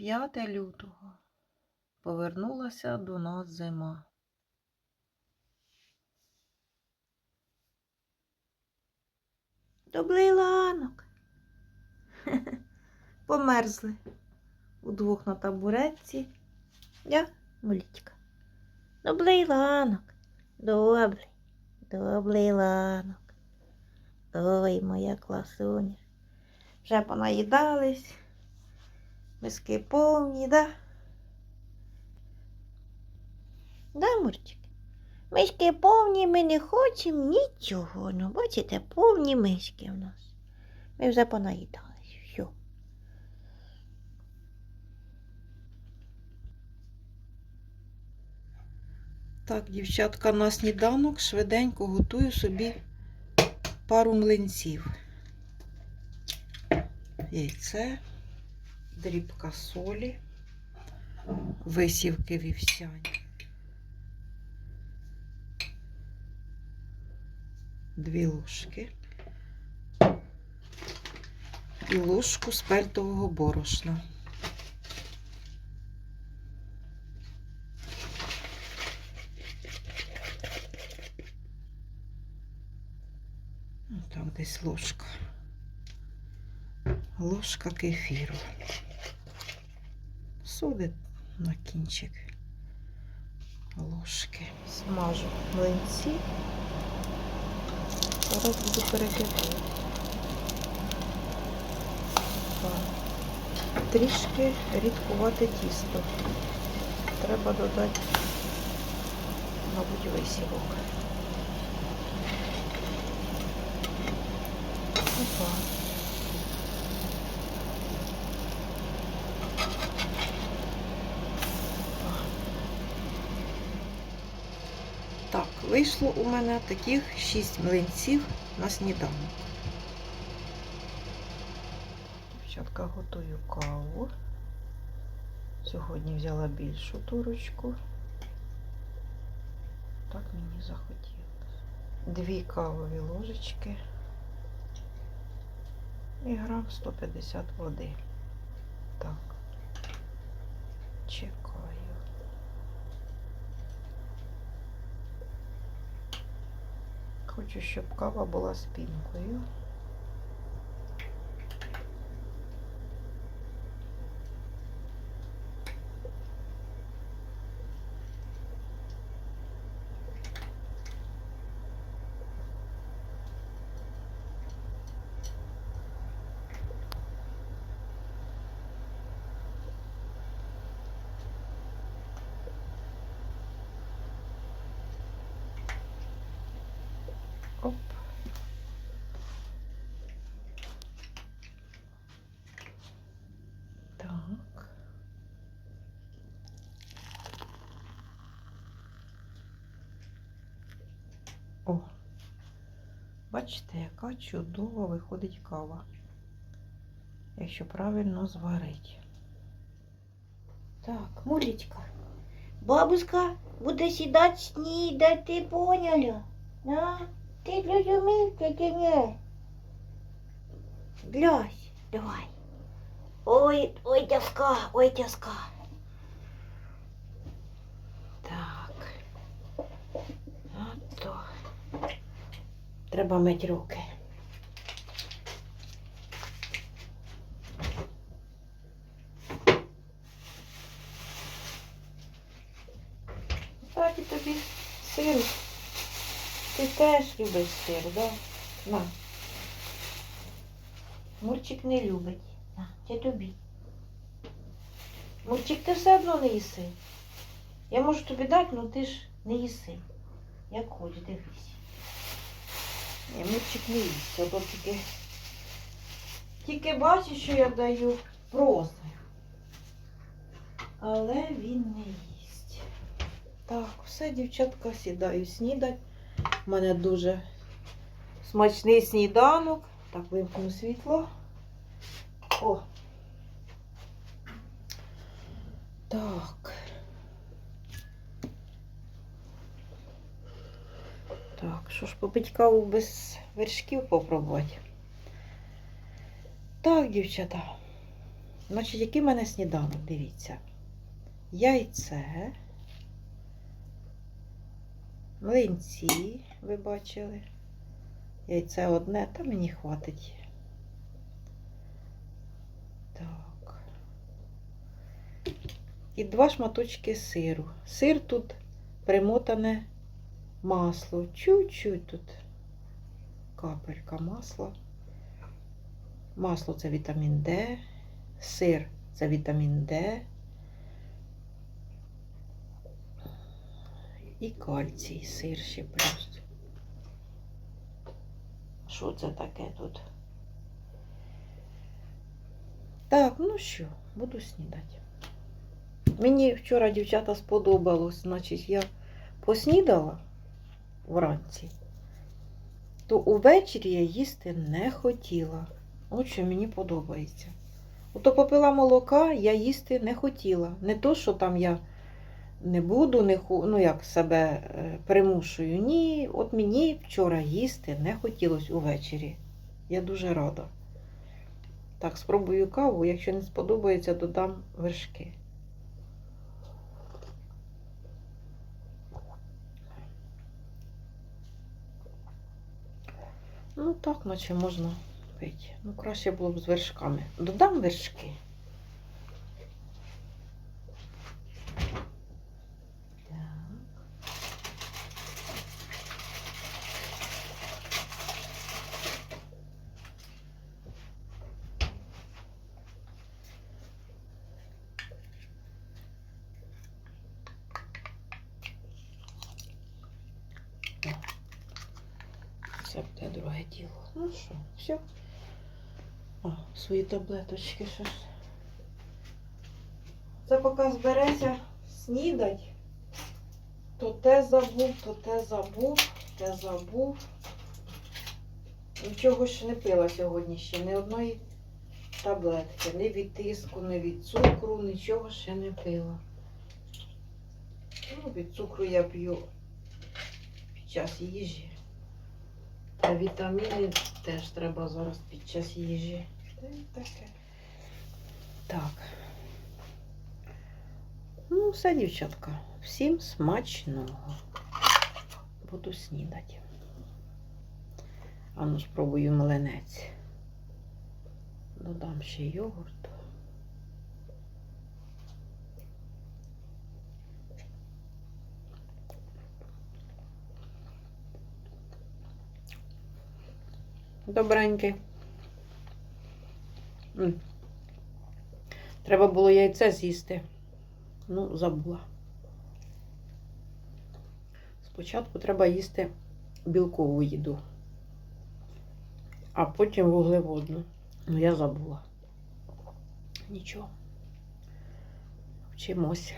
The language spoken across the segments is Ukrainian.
5 лютого. Повернулася до нас зима. Добрий ланок. Померзли удвох на табуретці. Я, Молічка. Добрий ланок. Добрий. Добрий ланок. Ой, моя класуня. Вже понаїдались. Миски повні, да? Да, Мурчик? Мишки повні, ми не хочемо нічого. Ну, бачите, повні мишки в нас. Ми вже понаїдались. Все. Так, дівчатка, на сніданок швиденько готую собі пару млинців. Яйце, дрібка солі, висівки вівсяні. Дві ложки і ложку спельтового борошна. Так, десь ложка. Ложка кефіру. Соди на кінчик ложки. Смажу млинці. Зараз буду перекидати. Трішки рідкувати тісто. Треба додати, мабуть, висівок. Опа. Так, вийшло у мене таких 6 млинців на сніданок. Дівчатка готую каву. Сьогодні взяла більшу турочку. Так мені захотілося. Дві кавові ложечки і грам 150 води. Так. Чекаю. Хочу, щоб кава була з пінкою. Оп. Так. О, бачите, яка чудова виходить кава, якщо правильно зварить. Так, Мулечка, бабушка буде сідати снідати, поняла? Да? Ти зрозумів, чи ні? Глянь, давай. Ой, ой, тяжка, ой, тяжка. Так. Ото. Треба мити руки. Так і тобі сир. Ти теж любиш сир, да? На. Мурчик не любить. На, це тобі. Мурчик, ти все одно не їси. Я можу тобі дати, але ти ж не їси. Як хочеш, дивись. Ні, Мурчик не їсть. Ото тільки, тільки бачиш, що я даю просто. Але він не їсть. Так, все, дівчатка, сідаю снідать. У мене дуже смачний сніданок. Так, вимкну світло. О. Так. Так, що ж попить каву без вершків попробувати. Так, дівчата. Значить, який в мене сніданок, дивіться. Яйце, млинці, ви бачили. Яйце одне, та мені хватить. Так. І два шматочки сиру. Сир тут примотане масло. Чуть-чуть тут капелька масла. Масло це вітамін Д, сир це вітамін Д. І кальцій, сир ще плюс. Що це таке тут? Так, ну що, буду снідати. Мені вчора дівчата сподобалось, значить, я поснідала вранці, то увечері я їсти не хотіла. От що мені подобається. Ото попила молока, я їсти не хотіла. Не то, що там я не буду, не ну як себе е, примушую. Ні, от мені вчора їсти не хотілося увечері. Я дуже рада. Так, спробую каву. Якщо не сподобається, додам вершки. Ну так, наче можна пити. Ну, краще було б з вершками. Додам вершки. Так. Це буде друге діло. Ну що, все. О, свої таблеточки ще ж. Це поки збереться снідать. То те забув, то те забув, те забув. Нічого ще не пила сьогодні ще, ні одної таблетки. Ні від тиску, ні від цукру, нічого ще не пила. Ну, від цукру я п'ю під час їжі. А вітаміни теж треба зараз під час їжі. Так. Ну, все, дівчатка. Всім смачного. Буду снідати. А спробую млинець. Додам ще йогурт. Добренький. Треба було яйце з'їсти. Ну, забула. Спочатку треба їсти білкову їду, а потім вуглеводну. Ну, я забула. Нічого. Вчимося.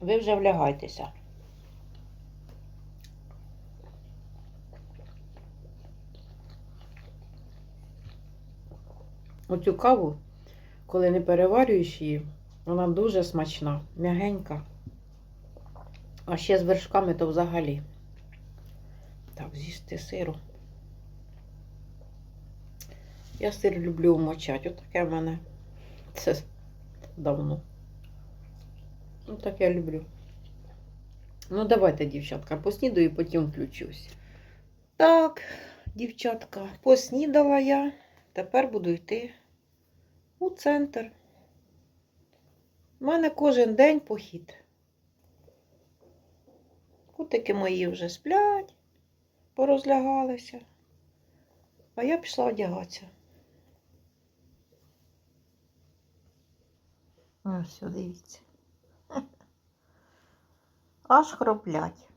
Ви вже влягайтеся. Оцю каву, коли не переварюєш її, вона дуже смачна, м'ягенька. А ще з вершками то взагалі. Так, з'їсти сиру. Я сир люблю вмочати. Отаке в мене. Це давно. Ну, так я люблю. Ну, давайте, дівчатка, поснідаю і потім включусь. Так, дівчатка, поснідала я. Тепер буду йти у центр. У мене кожен день похід. Кутики мої вже сплять, порозлягалися. А я пішла одягатися. Ось, дивіться. Аж хроплять.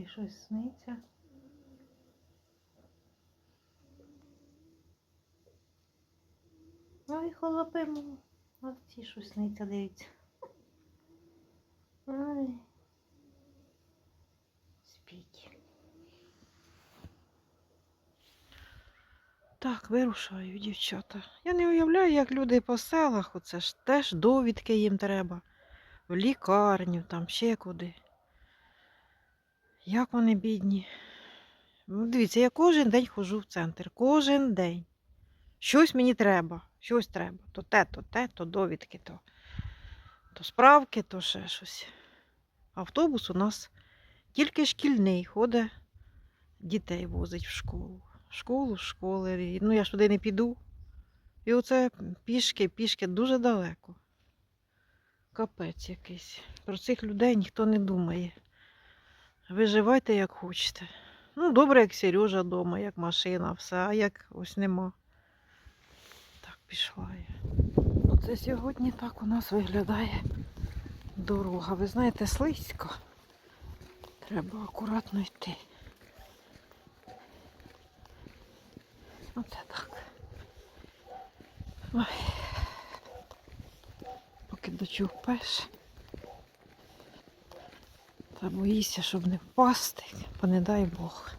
Мулі щось сниться. Ой, холопимо. Ось ці щось сниться, дивіться. Ой. Спіть. Так, вирушаю, дівчата. Я не уявляю, як люди по селах, оце ж теж довідки їм треба. В лікарню, там ще куди. Як вони бідні. Ну, дивіться, я кожен день ходжу в центр. Кожен день. Щось мені треба, щось треба. То те, то те, то довідки, то, то справки, то ще щось. Автобус у нас тільки шкільний ходить, дітей возить в школу. Школу, школи. Ну, я ж туди не піду. І оце пішки, пішки дуже далеко. Капець якийсь. Про цих людей ніхто не думає. Виживайте як хочете. Ну, добре, як Сережа вдома, як машина, все, а як ось нема. Так, пішла я. Оце сьогодні так у нас виглядає дорога. Ви знаєте, слизько. Треба акуратно йти. Оце так. Ой. Поки дочупаєш. Та боїшся, щоб не впасти, бо не дай Бог.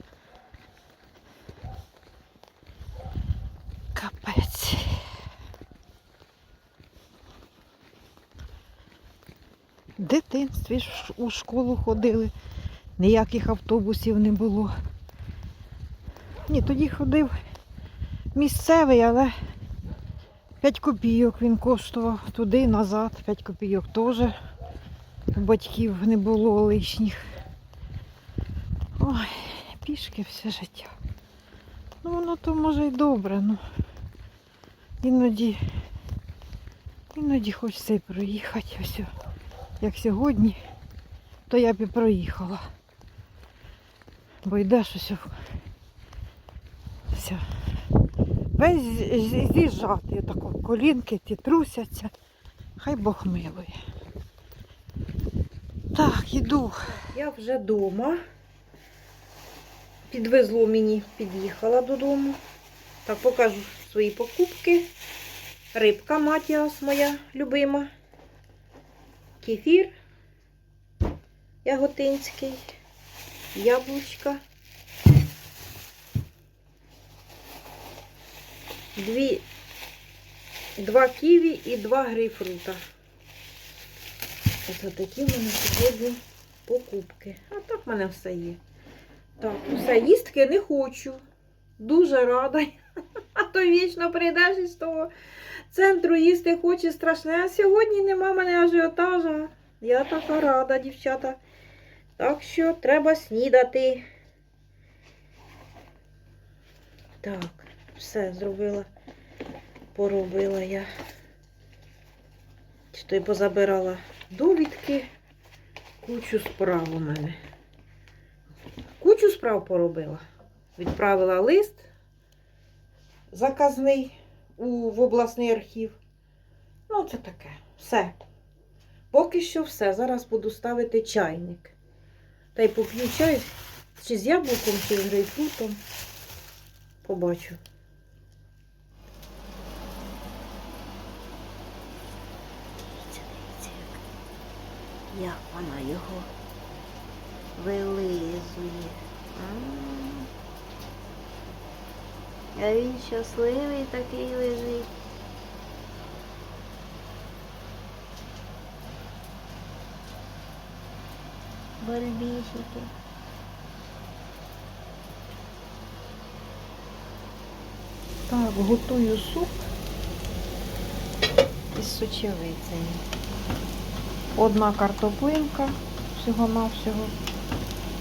Капець. В дитинстві у школу ходили, ніяких автобусів не було. Ні, тоді ходив місцевий, але 5 копійок він коштував туди, назад, 5 копійок теж батьків не було лишніх. Ой, пішки все життя. Ну воно то може й добре, ну іноді, іноді хочеться й проїхати. Ось, як сьогодні, то я б і проїхала. Бо йдеш ось. Все. Весь з'їжджати, отако колінки ті трусяться. Хай Бог милує. Так, іду. Я вже вдома. Підвезло мені, під'їхала додому. Так, покажу свої покупки. Рибка Матіас моя любима. Кефір яготинський, яблучка. Дві, два ківі і два грейпфрута. Ось такі в мене сьогодні покупки. А так в мене все є. Так, все, їстки не хочу. Дуже рада. А то вічно прийдеш із того центру їсти хоче страшне. А сьогодні нема мене ажіотажа. Я така рада, дівчата. Так що треба снідати. Так, все зробила. Поробила я. Чи то й позабирала довідки. Кучу справ у мене. Кучу справ поробила. Відправила лист заказний у, в обласний архів. Ну, це таке. Все. Поки що все. Зараз буду ставити чайник. Та й поп'ю чай чи з яблуком, чи з грейпфрутом. Побачу. Як- вона його вилизує. А він щасливий такий лежить. Бальбісики. Так, готую суп із сочевицею. Одна картоплинка всього-навсього,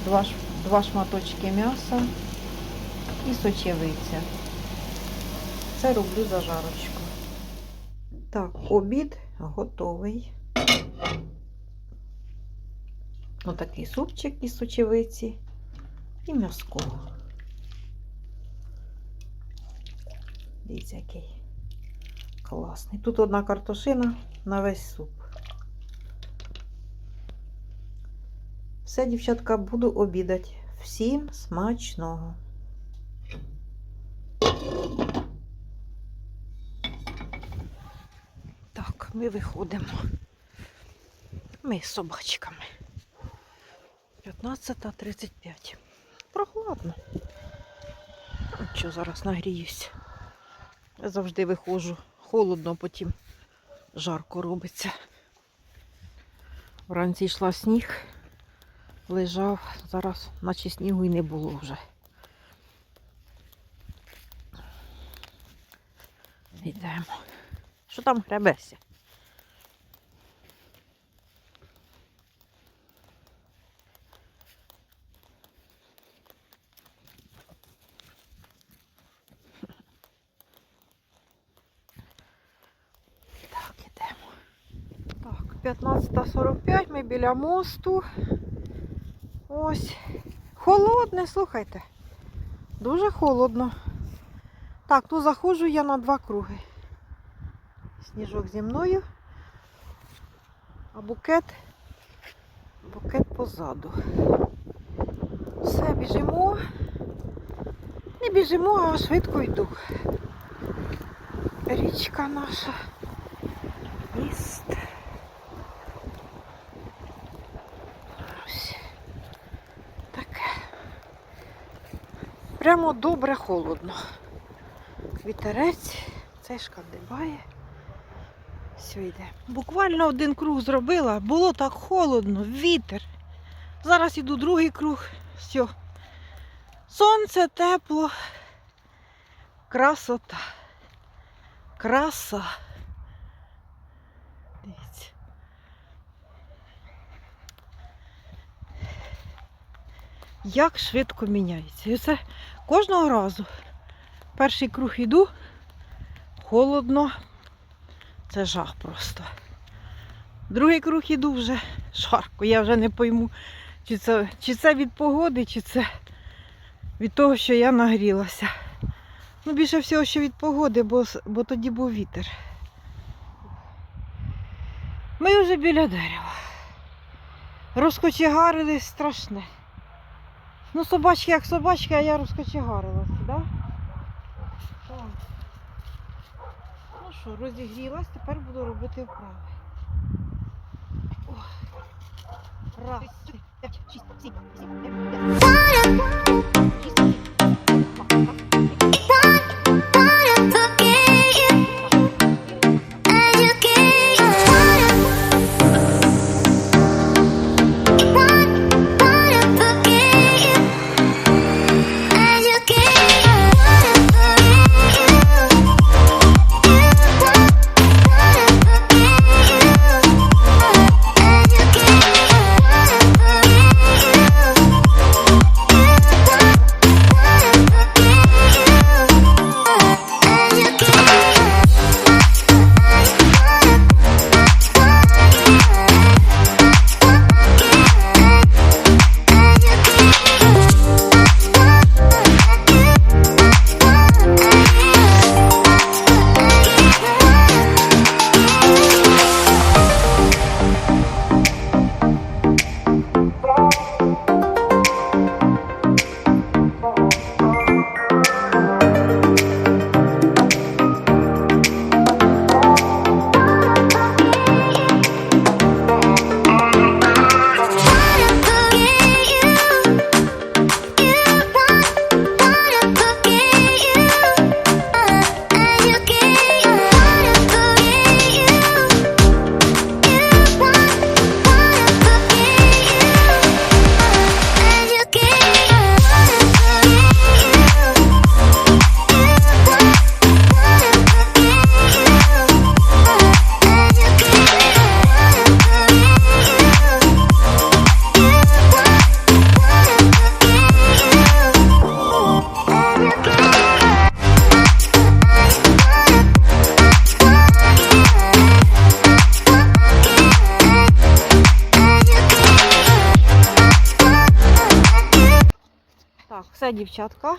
два, два шматочки м'яса і сочевиця. Це роблю зажарочку. Так, обід готовий. Отакий супчик із сочевиці і м'яско. Дивіться, який класний. Тут одна картошина на весь суп. Все, дівчатка, буду обідати. Всім смачного. Так, ми виходимо. Ми з собачками. 15.35. Прохладно. От що зараз нагріюсь. Я завжди виходжу. Холодно, потім жарко робиться. Вранці йшла сніг, лежав, зараз наче снігу і не було вже. Йдемо. Що там гребеся? Так, ідемо. Так, 15.45, ми біля мосту. Ось. Холодне, слухайте. Дуже холодно. Так, ну заходжу я на два круги. Сніжок зі мною. А букет. Букет позаду. Все, біжимо. Не біжимо, а швидко йду. Річка наша. Міст. Ось. Таке. Прямо добре холодно. Вітерець, цей шкандибає. Все йде. Буквально один круг зробила, було так холодно, вітер. Зараз іду другий круг. Все. Сонце тепло. Красота. Краса. Дивіться. Як швидко міняється. І це кожного разу. Перший круг іду, холодно, це жах просто. Другий круг іду вже жарко. Я вже не пойму, чи це, чи це від погоди, чи це від того, що я нагрілася. Ну, більше всього, що від погоди, бо, бо тоді був вітер. Ми вже біля дерева. Розкочегарились страшне. Ну, собачки як собачки, а я розкочегарилася, так? Да? Так. Ну що, розігрілась, тепер буду робити вправи. О. Раз. п'ять, шість, сім, дев'ять, дівчатка.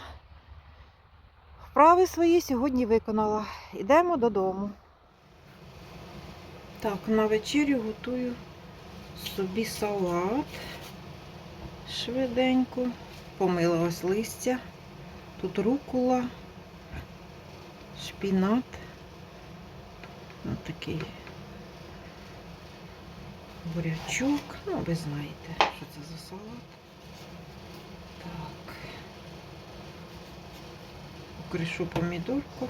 Вправи свої сьогодні виконала. Йдемо додому. Так, на вечерю готую собі салат. Швиденько. Помила ось листя. Тут рукула, шпінат. Ось такий бурячок. Ну, ви знаєте, що це за салат. Так кришу помидорку,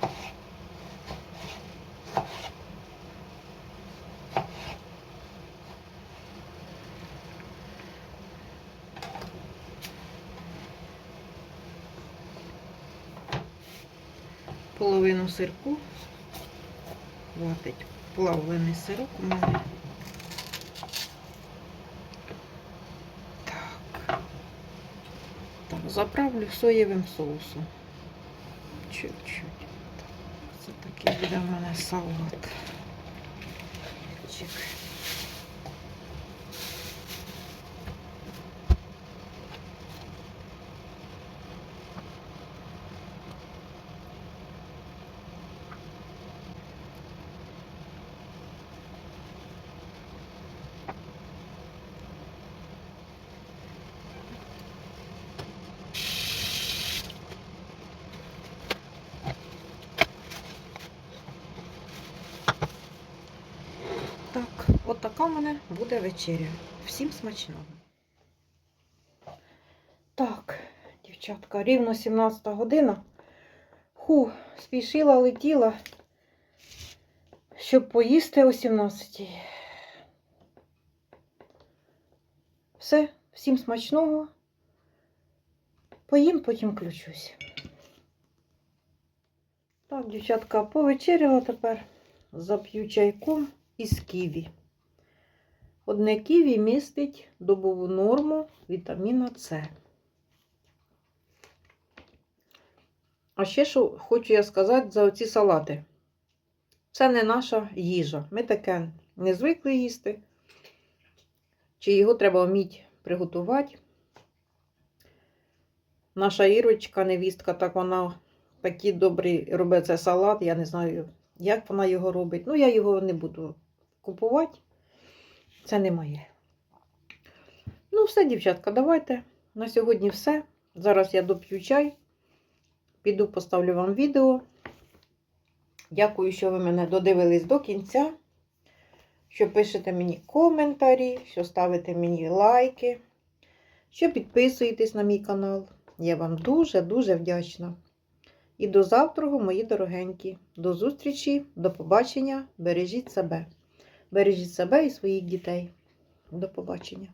Половину сирку хватить плавлений сирок у мене. Так, так заправлю соєвим соусом. Чуть-чуть. Це такий буде в мене салат. Чик. Так, от така в мене буде вечеря. Всім смачного. Так, дівчатка, рівно 17 година. Ху, спішила, летіла, щоб поїсти о 17. Все, всім смачного. Поїм, потім включусь. Так, дівчатка, повечеряла тепер. Зап'ю чайком із ківі. Одне ківі містить добову норму вітаміна С. А ще що хочу я сказати за оці салати. Це не наша їжа. Ми таке не звикли їсти. Чи його треба вміти приготувати. Наша Ірочка, невістка, так вона такий добрий робить цей салат. Я не знаю, як вона його робить. Ну, я його не буду купувати. Це не моє. Ну, все, дівчатка, давайте. На сьогодні все. Зараз я доп'ю чай. Піду поставлю вам відео. Дякую, що ви мене додивились до кінця. Що пишете мені коментарі, що ставите мені лайки, що підписуєтесь на мій канал. Я вам дуже-дуже вдячна. І до завтра, мої дорогенькі. До зустрічі, до побачення. Бережіть себе. Бережіть себе і своїх дітей. До побачення.